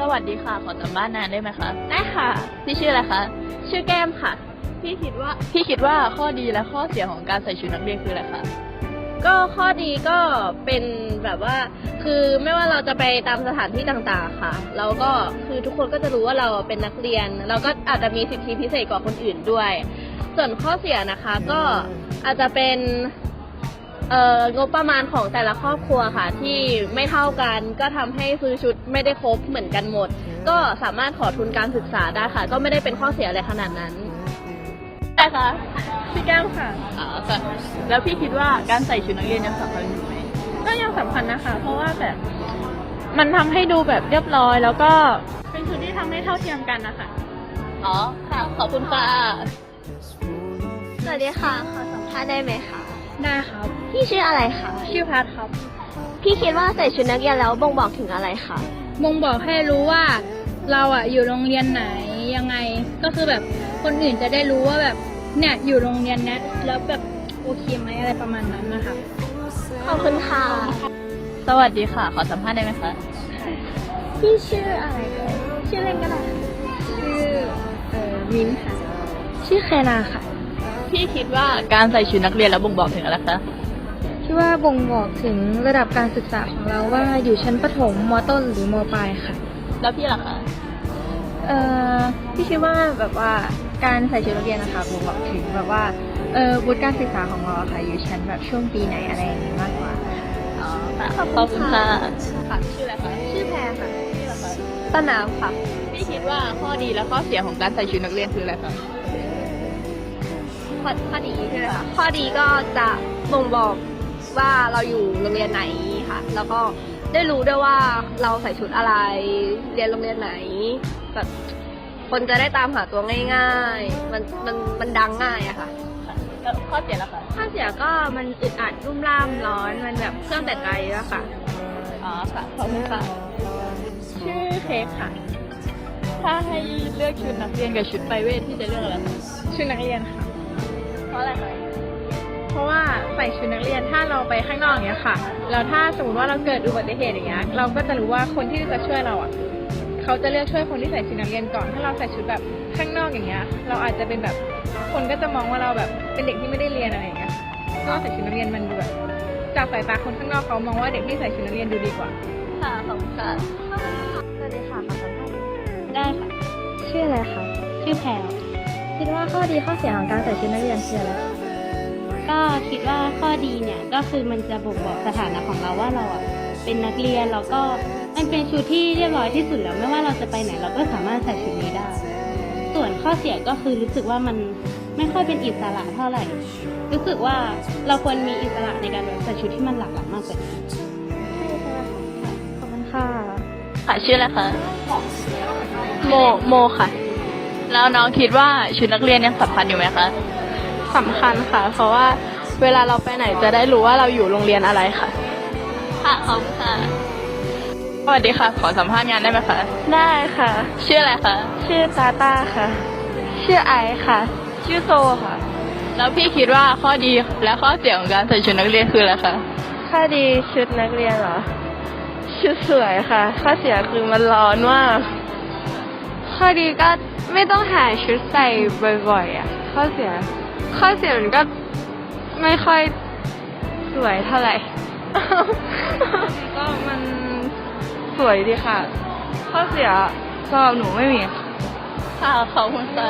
สวัสดีค่ะ ขอสัมภาษณ์นานได้ไหมคะ ได้ค่ะ พี่ชื่ออะไรคะ ชื่อแก้มค่ะ พี่คิดว่า พี่คิดว่าข้อดีและข้อเสียของการใส่ชุดนักเรียนคืออะไรคะ ก็ข้อดีก็เป็นแบบว่า คือไม่ว่าเราจะไปตามสถานที่ต่างๆค่ะ เราก็คือทุกคนก็จะรู้ว่าเราเป็นนักเรียน เราก็อาจจะมีสิทธิพิเศษกว่าคนอื่นด้วย ส่วนข้อเสียนะคะก็อาจจะเป็น เอ่องบประมาณของแต่ละครอบครัวค่ะ ที่ไม่เท่ากันก็ทำให้ซื้อชุดไม่ได้ครบเหมือนกันหมด ก็สามารถขอทุนการศึกษาได้ค่ะ ก็ไม่ได้เป็นข้อเสียอะไรขนาดนั้นได้คะพี่แก้มค่ะ อ๋อค่ะแล้วพี่คิดว่าการใส่ชุดนักเรียนยังสำคัญอยู่ไหมก็ยังสำคัญนะคะ เพราะว่าแบบมันทำให้ดูแบบเรียบร้อย แล้วก็เป็นชุดที่ทำให้เท่าเทียมกันนะคะ อ๋อค่ะ ขอบคุณค่ะ สวัสดีค่ะ ขอสัมภาษณ์ได้ไหมคะ ได้ครับ พี่ชื่ออะไรคะ ชื่อพัทครับ พี่คิดว่าใส่ชุดนักเรียนแล้วบ่งบอกถึงอะไรคะ บ่งบอกให้รู้ว่าเราอะอยู่โรงเรียนไหนยังไง ก็คือแบบคนอื่นจะได้รู้ว่าแบบเนี่ยอยู่โรงเรียนเนี้ยแล้วแบบโอเคไหมอะไรประมาณนั้นนะคะ ขอบคุณค่ะ สวัสดีค่ะ ขอสัมภาษณ์ได้ไหมคะ พี่ชื่ออะไรคะชื่อเล่นก็ได้ชื่อเอ่อมิ้นท์ค่ะ ชื่อแคนาค่ะ พี่คิดว่าการใส่ชุดนักเรียนแล้วบ่งบอกถึงอะไรคะคิดว่าบ่งบอกถึงระดับการศึกษาของเราว่าอยู่ชั้นประถมมต้นหรือมปลายค่ะ แล้วพี่ล่ะคะเอ่อพี่คิดว่าแบบว่าการใส่ชุดนักเรียนนะคะบ่งบอกถึงแบบว่าเอ่อวุฒิการศึกษาของเราอะค่ะอยู่ชั้นแบบช่วงปีไหนอะไรอย่างนี้มากกว่าอ๋อค่ะขอบคุณค่ะค่ะชื่ออะไรคะชื่อแพรค่ะพี่ล่ะคะต้นน้ำค่ะพี่คิดว่าข้อดีและข้อเสียของการใส่ชุดนักเรียนคืออะไรคะ ข้อข้อดีใช่ไหมคะข้อดีก็จะบ่งบอกว่าเราอยู่โรงเรียนไหนค่ะ แล้วก็ได้รู้ด้วยว่าเราใส่ชุดอะไร เรียนโรงเรียนไหนแบบคนจะได้ตามหาตัวง่ายๆ มันมันมันดังง่ายอะค่ะค่ะแล้วข้อเสียล่ะคะข้อเสียก็มันอึดอัดรุ่มร่ามร้อน มันแบบเครื่องแต่ไกลอะค่ะ อ๋อค่ะขอบคุณค่ะ ชื่อเค้กค่ะ ถ้าให้เลือกชุดนักเรียนกับชุดไปเวทพี่จะเลือกอะไรคะชุดนักเรียนค่ะเพราะ อะไรคะเพราะว่าใส่ชุดนักเรียนถ้าเราไปข้างนอกอย่างเงี้ยค่ะ แล้วถ้าสมมติว่าเราเกิดอุบัติเหตุอย่างเงี้ย เราก็จะรู้ว่าคนที่จะช่วยเราอะ เขาจะเลือกช่วยคนที่ใส่ชุดนักเรียนก่อน ถ้าเราใส่ชุดแบบข้างนอกอย่างเงี้ย เราอาจจะเป็นแบบ คนก็จะมองว่าเราแบบเป็นเด็กที่ไม่ได้เรียนอะไรอย่างเงี้ย ก็ใส่ชุดนักเรียนมันดูแบบจากสายตาคนข้างนอกเขามองว่าเด็กที่ใส่ชุดนักเรียนดูดีกว่า ค่ะขอบคุณค่ะสวัสดีค่ะขอสัมภาษณ์ได้ค่ะ ชื่ออะไรคะ ชื่อแพรว คิดว่าข้อดีข้อเสียของการใส่ชุดนักเรียนคืออะไรก็คิดว่าข้อดีเนี่ยก็คือมันจะบ่งบอกสถานะของเราว่าเราอะเป็นนักเรียนแล้วก็มันเป็นชุดที่เรียบร้อยที่สุดแล้วไม่ว่าเราจะไปไหนเราก็สามารถใส่ชุดนี้ได้ ส่วนข้อเสียก็คือรู้สึกว่ามันไม่ค่อยเป็นอิสระเท่าไหร่ รู้สึกว่าเราควรมีอิสระในการแบบใส่ชุดที่มันหลากหลายมากกว่านี้ขอบคุณค่ะค่ะชื่ออะไรคะโมโมค่ะ แล้วน้องคิดว่าชุดนักเรียนยังสำคัญอยู่ไหมคะ สำคัญค่ะ เพราะว่าเวลาเราไปไหนจะได้รู้ว่าเราอยู่โรงเรียนอะไรค่ะ ค่ะขอบคุณค่ะ สวัสดีค่ะ ขอสัมภาษณ์งานได้ไหมคะ ได้ค่ะ ชื่ออะไรคะ ชื่อตาตาค่ะ ชื่อไอค่ะ ชื่อโซค่ะ แล้วพี่คิดว่าข้อดีและข้อเสียของการใส่ชุดนักเรียนคืออะไรคะ ข้อดีชุดนักเรียนเหรอ ชุดสวยค่ะ ข้อเสียคือมันร้อนมาก ข้อดีก็ ไม่ต้องหาชุดใส่บ่อยๆอะ ข้อเสีย ข้อเสียมันก็ไม่ค่อยสวยเท่าไหร่ ก็มันสวยดีค่ะ ข้อเสียสำหรับหนูไม่มีค่ะขอบคุณค่ะ